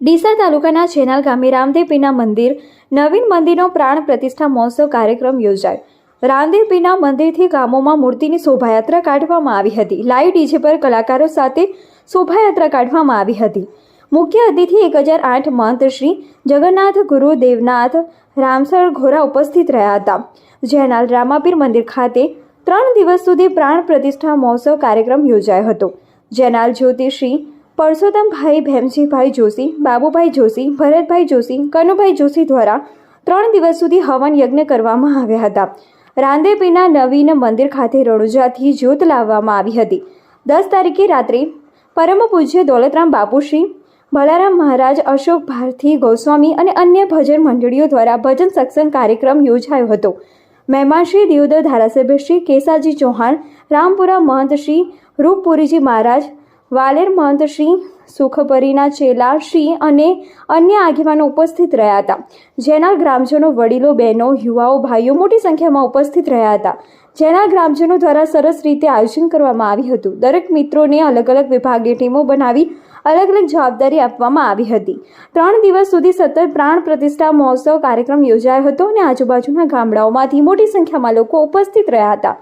ડીસા તાલુકાના છેનાલ ગામે રામદેવપીના મંદિર નવીન મંદિરનો પ્રાણ પ્રતિષ્ઠા મહોત્સવ કાર્યક્રમ યોજાયો. રામદેવપીના મંદિરથી ગામોમાં મૂર્તિની શોભાયાત્રા કાઢવામાં આવી હતી. લાઈવ ડીજે પર કલાકારો સાથે શોભાયાત્રા કાઢવામાં આવી હતી. મુખ્ય અતિથિ એક હજાર આઠ મહંત શ્રી જગન્નાથ ગુરુ દેવનાથ રામસર ઘોરા ઉપસ્થિત રહ્યા હતા. જેનાલ રામાપીર મંદિર ખાતે ત્રણ દિવસ સુધી પ્રાણ પ્રતિષ્ઠા મહોત્સવ કાર્યક્રમ યોજાયો હતો. જેનાલ જ્યોતિષી પરસોત્તમભાઈ ભેમજીભાઈ જોશી, બાબુભાઈ જોશી, ભરતભાઈ જોશી, કનુભાઈ જોશી દ્વારા ત્રણ દિવસ સુધી હવન યજ્ઞ કરવામાં આવ્યા હતા. રાંદેપીના નવીન મંદિર ખાતે રણુજાથી જ્યોત લાવવામાં આવી હતી. દસ તારીખે રાત્રે પરમ પૂજ્ય દોલતરામ બાપુશ્રી બલારામ મહારાજ, અશોક ભારતી ગોસ્વામી અને અન્ય ભજન મંડળીઓ દ્વારા ભજન સત્સંગ કાર્યક્રમ યોજાયો હતો. મહેમાન શ્રી દિયોદર ધારાસભ્ય શ્રી કેસાજી ચૌહાણ, રામપુરા મહંત શ્રી રૂપપુરીજી મહારાજ વાલેર મહંત શ્રી સુખપરીના ચેલા શ્રી અને અન્ય આગેવાનો ઉપસ્થિત રહ્યા હતા. જેના ગ્રામજનો, વડીલો, બહેનો, યુવાઓ, ભાઈઓ મોટી સંખ્યામાં ઉપસ્થિત રહ્યા હતા. જેના ગ્રામજનો દ્વારા સરસ રીતે આયોજન કરવામાં આવ્યું હતું. દરેક મિત્રોને અલગ અલગ વિભાગની ટીમો બનાવી અલગ અલગ જવાબદારી આપવામાં આવી હતી. ત્રણ દિવસ સુધી સતત પ્રાણ પ્રતિષ્ઠા મહોત્સવ કાર્યક્રમ યોજાયો હતો અને આજુબાજુના ગામડાઓમાંથી મોટી સંખ્યામાં લોકો ઉપસ્થિત રહ્યા હતા.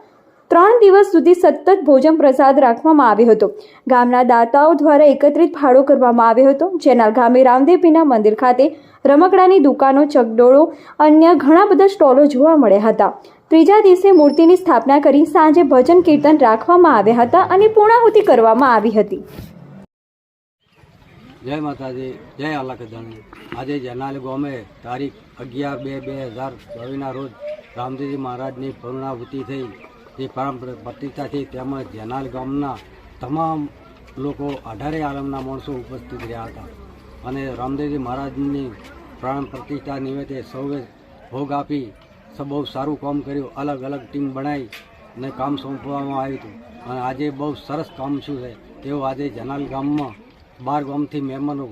ત્રણ દિવસ સુધી સતત ભોજન પ્રસાદ રાખવામાં આવ્યો હતો. ગામના દાતાઓ દ્વારા એકત્રિત ફાળો કરવામાં આવ્યો હતો. જેના ગામે રામદેવપીના મંદિર ખાતે રમકડાની દુકાનો, ચકડોળો, અન્ય ઘણા બધા સ્ટોલો જોવા મળ્યા હતા. ત્રીજા દિવસે મૂર્તિની સ્થાપના કરી સાંજે ભજન કીર્તન રાખવામાં આવ્યા હતા અને પૂર્ણાહુતિ કરવામાં આવી હતી. જય માતાજી, જય આલા આજે જનાલ ગોમે તારીખ અગિયાર બે બે હજાર ચોવીસના રોજ રામદેવજી મહારાજની પૂર્ણાહુતિ થઈ. પરમ પ્રતિષ્ઠા તેમજ જનાલ ગામના તમામ લોકો અઢારે આલમના માણસો ઉપસ્થિત રહ્યા હતા. અને રામદેવજી મહારાજની પ્રાણ પ્રતિષ્ઠા નિમિત્તે સૌએ ભોગ આપી બહુ સારું કામ કર્યું, અલગ અલગ ટીમ બનાવી ને કામ સોંપવામાં આવ્યું હતું. અને આજે બહુ સરસ કામ શું છે, તેઓ આજે જનાલ ગામમાં બાર ગામથી મહેમાનો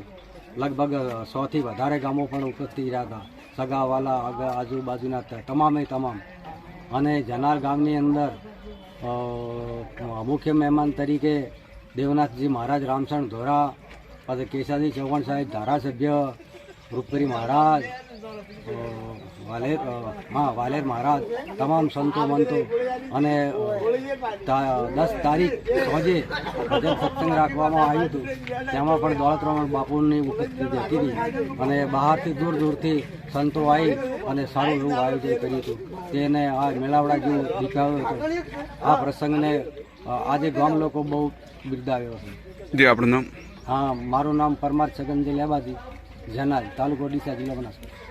લગભગ સોથી વધારે ગામો પણ ઉપસ્થિત રહ્યા હતા. સગાવાલા આગળ આજુબાજુના તમામે તમામ અને જનાર ગામની અંદર મુખ્ય મહેમાન તરીકે દેવનાથજી મહારાજ રામસણ ધોરા પાસે કેશાજી ચૌહાણ સાહેબ ધારાસભ્ય રૂપરી મહારાજ વાલેરમાં વાલેર મહારાજ તમામ સંતો મંતો અને દસ તારીખ સોજે ભજન સત્સંગ રાખવામાં આવ્યું હતું. તેમાં પણ દોલતરામ બાપુની ઉપસ્થિતિ હતી હતી અને બહારથી દૂર દૂરથી સંતો આવી અને સારું એવું આયોજન કર્યું હતું. તેને આ મેળાવડા જેવું દેખાવ્યો હતો. આ પ્રસંગને આજે ગામ લોકો બહુ બિરદાવ્યો છે. જે આપણું નામ? હા મારું નામ પરમાર છગનજી લેબાજી. જનાલ તાલુકો ડીસા જિલ્લા બનાસકાંઠા.